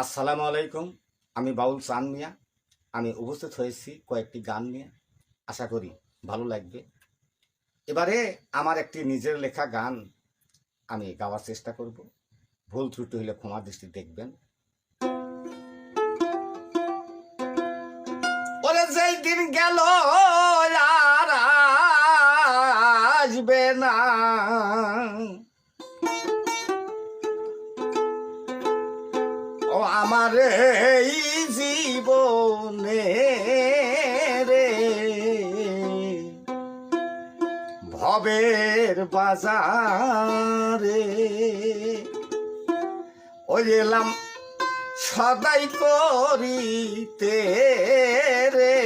আসসালামু আলাইকুম, আমি বাউল চান মিয়া। আমি উপস্থিত হয়েছি কয়েকটি গান নিয়ে। আশা করি ভালো লাগবে। এবারে আমার একটি নিজের লেখা গান আমি গাওয়ার চেষ্টা করব। ভুল ত্রুটি হলে ক্ষমা দৃষ্টি দেখবেন। যেই দিন গেল আমার এই জীবনে রে। ভবের বাজারে ওই এলাম সদাই করিতে রে।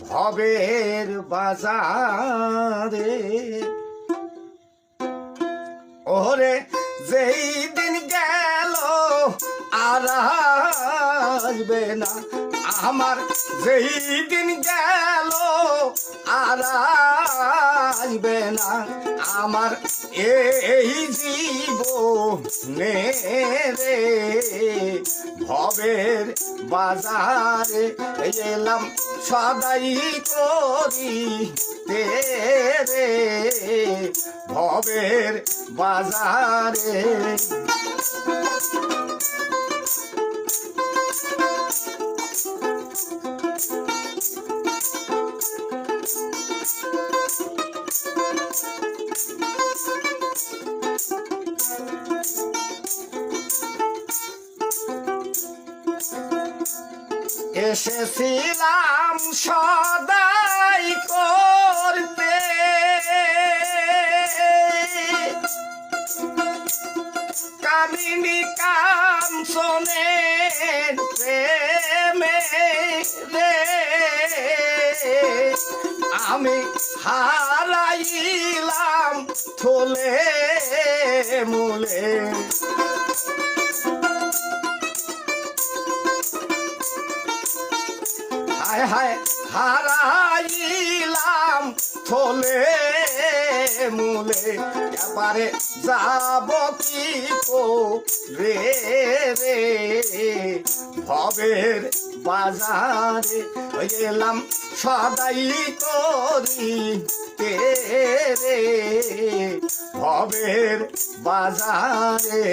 ভবের বাজারে ওরে যেই আর আসবে না। আমার যেই দিন গেল আর আসবে না। আমার এই জীবনে রে ভবের বাজারে এলাম সদাই করি রে। ভবের বাজারে এসেছিলাম সদাই করতে। কামিনী কাঞ্চনে প্রেমে রে। আমি হারাইলাম থলে মূলে। হায় হারাইলাম থলে মূলে। এবারে যাব কি রে রে? ভবের বাজারে গেলাম সদাই করি রে? ভবের বাজারে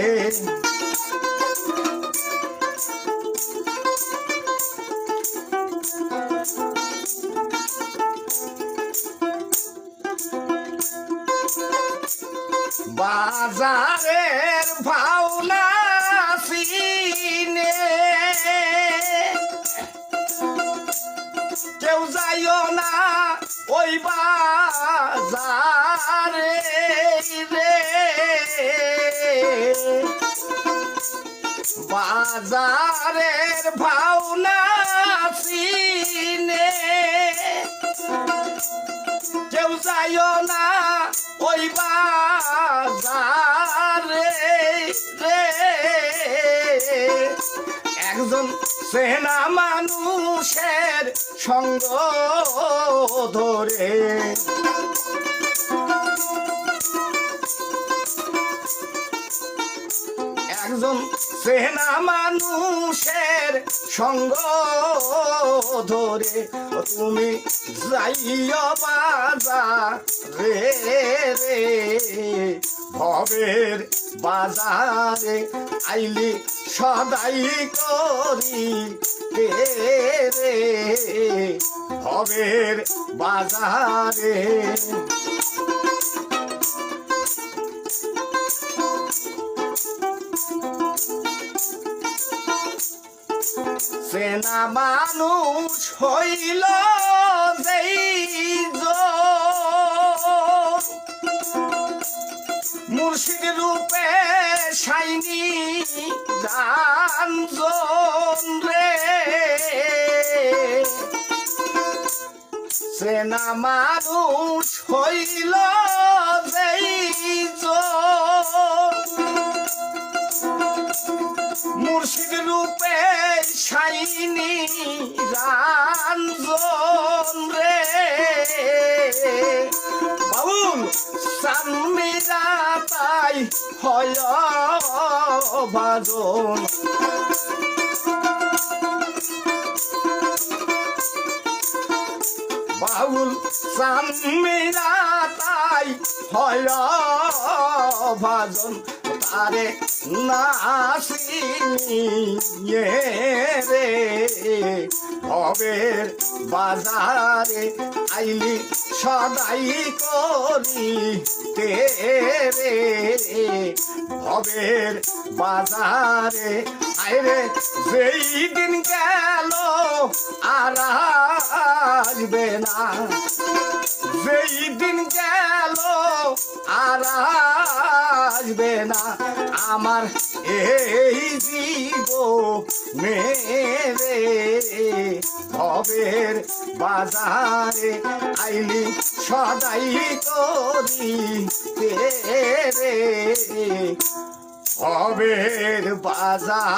বাজারের ভাওনা সিনে কেউ যাইও না ওই বাজারে রে। একজন সেনা মানুষের সঙ্গ ধরে। একজন সেনা মানুষের সঙ্গ ধরে তুমি যাইও বাজা রে। রে ভবের বাজারে আইলি সদাই করি রে। ভবের বাজারে সেনা মানুষ হইল মুর্শিদ রূপে সাইনি দান রে। সেনা মানুষ হইল মুর্শিদ রূপে সাইনি রাঞ্জন রে। বাউল সামিরা তাই হয় ভাজন বাউল সামিরা তাই হয় ভাজন তারে নাসিনি রে। ভবের বাজারে আইলি সদাই করি তেরে ভবের বাজারে আইরে সেই দিন গেল, আর আসবে না। সেই দিন গেল, আর আসবে না। আমার এই জীব মেরে ভবের বাজারে আইলি সদাই করি। রে? ভবের বাজারে